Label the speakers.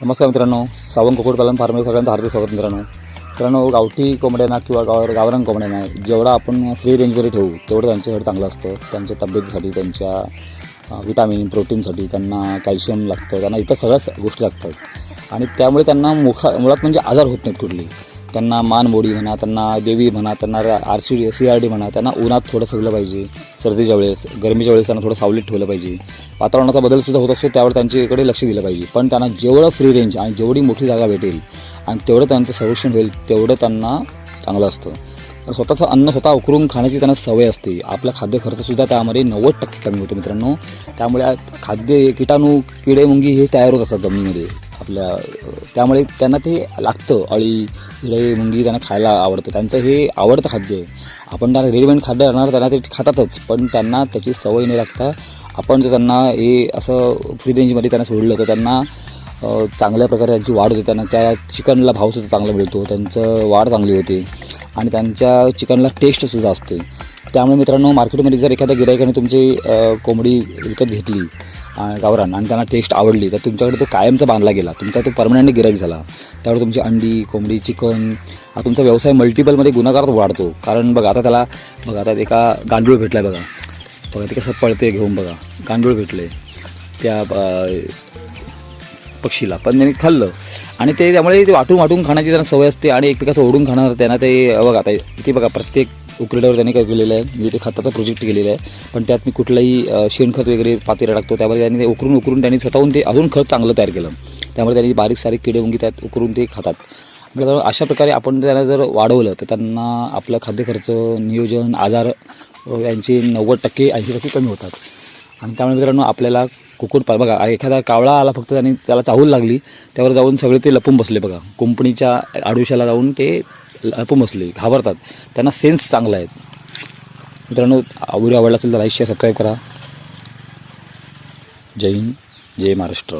Speaker 1: नमस्कार मित्रांनो सावंग कुक्कुटपालन फार्ममध्ये सगळ्यांचं हार्दिक स्वागत मित्रांनो. मित्रांनो गावठी कोंबड्यांना किंवा गाव गावरान कोंबड्यांना जेवढा आपण फ्री रेंजमध्ये ठेवू तेवढं त्यांच्यासाठी चांगलं असतं. त्यांच्या तब्येतीसाठी त्यांच्या विटामिन प्रोटीनसाठी त्यांना कॅल्शियम लागतं त्यांना इतर सगळ्याच गोष्टी लागतात. आणि त्यामुळे त्यांना मुखा मुळात म्हणजे आजार होत नाहीत कुठली. त्यांना मानमोडी म्हणा त्यांना देवी म्हणा त्यांना R C D C R D म्हणा त्यांना उन्हात थोडं सगळं पाहिजे. सर्दीच्या वेळेस गरमीच्या वेळेस त्यांना थोडं सावलीत ठेवलं पाहिजे. वातावरणाचा बदलसुद्धा होत असतो त्यावर त्यांच्याकडे लक्ष दिलं पाहिजे. पण त्यांना जेवढं फ्री रेंज आणि जेवढी मोठी जागा भेटेल आणि तेवढं त्यांचं संरक्षण होईल तेवढं त्यांना चांगलं असतं. तर स्वतःचं अन्न स्वतः उकरून खाण्याची त्यांना सवय असते. आपला खाद्य खर्चसुद्धा त्यामध्ये नव्वद टक्के कमी होतो मित्रांनो. त्यामुळे खाद्य किटाणू किडे मुंगी हे तयार होत असतात जमिनीमध्ये. आपल्या त्यामुळे त्यांना ते लागतं. अळी किडे मुंगी त्यांना खायला आवडतं. त्यांचं हे आवडतं खाद्य आहे. आपण त्यांना रेडीमेड खाद्य राहणार त्यांना ते खातातच. पण त्यांना त्याची सवय नाही लागता आपण जर त्यांना हे असं फ्री रेंजमध्ये त्यांना सोडलं तर त्यांना चांगल्या प्रकारे त्यांची वाढ होते. त्यांना त्या चिकनला भावसुद्धा चांगला मिळतो. त्यांचं वाढ चांगली होते. आणि त्यांच्या चिकनला टेस्टसुद्धा असते. त्यामुळे मित्रांनो मार्केटमध्ये जर एखाद्या गिरायकाने तुमची कोंबडी विकत घेतली गावरान. आणि त्यांना टेस्ट आवडली. तर तुमच्याकडे तो कायमचा बांधला गेला. तुमचा तो परमनंट गिराईक झाला. त्यावर तुमची अंडी कोंबडी चिकन हा तुमचा व्यवसाय मल्टिपलमध्ये गुणाकारात वाढतो. कारण बघा आता त्याला बघा आता एका गांडूळ भेटला आहे बघा. बघा ते कसं पळते घेऊन बघा. गांडूळ भेटले त्या पक्षीला. पण त्यांनी खाल्लं. आणि ते त्यामुळे ते वाटून वाटून खाण्याची त्यांना सवय असते आणि एकमेकाचं ओढून खाणार त्यांना ते बघा आता इथे बघा प्रत्येक उकरड्यावर त्यांनी काय केलेलं आहे? म्हणजे ते खताचा प्रोजेक्ट केलेला आहे. पण त्यात मी कुठलंही शेणखत वगैरे पातेला टाकतो. त्यामध्ये त्यांनी ते उकरून उकरून त्यांनी स्वतःहून ते अजून खत चांगलं तयार केलं. त्यामुळे त्यांनी बारीक सारीक किडे मुंगी त्यात उकरून ते खातात. म्हणजे अशा प्रकारे आपण त्यांना जर वाढवलं तर त्यांना आपलं खाद्य खर्च नियोजन आजार यांचे नव्वद टक्के ऐंशी टक्के कमी होतात. आणि त्यामुळे मित्रांनो आपल्याला कुकुट पा बघा एखादा कावळा आला फक्त त्याने त्याला चाहूल लागली त्यावर जाऊन सगळे ते लपून बसले बघा. कुंपणीच्या आडुशाला जाऊन ते अल्पमसले घाबरतात. त्यांना सेन्स चांगला आहे. मित्रांनो आवडी आवडला असेल तर लाईक शेअर सबस्क्राईब करा. जय हिंद जय महाराष्ट्र.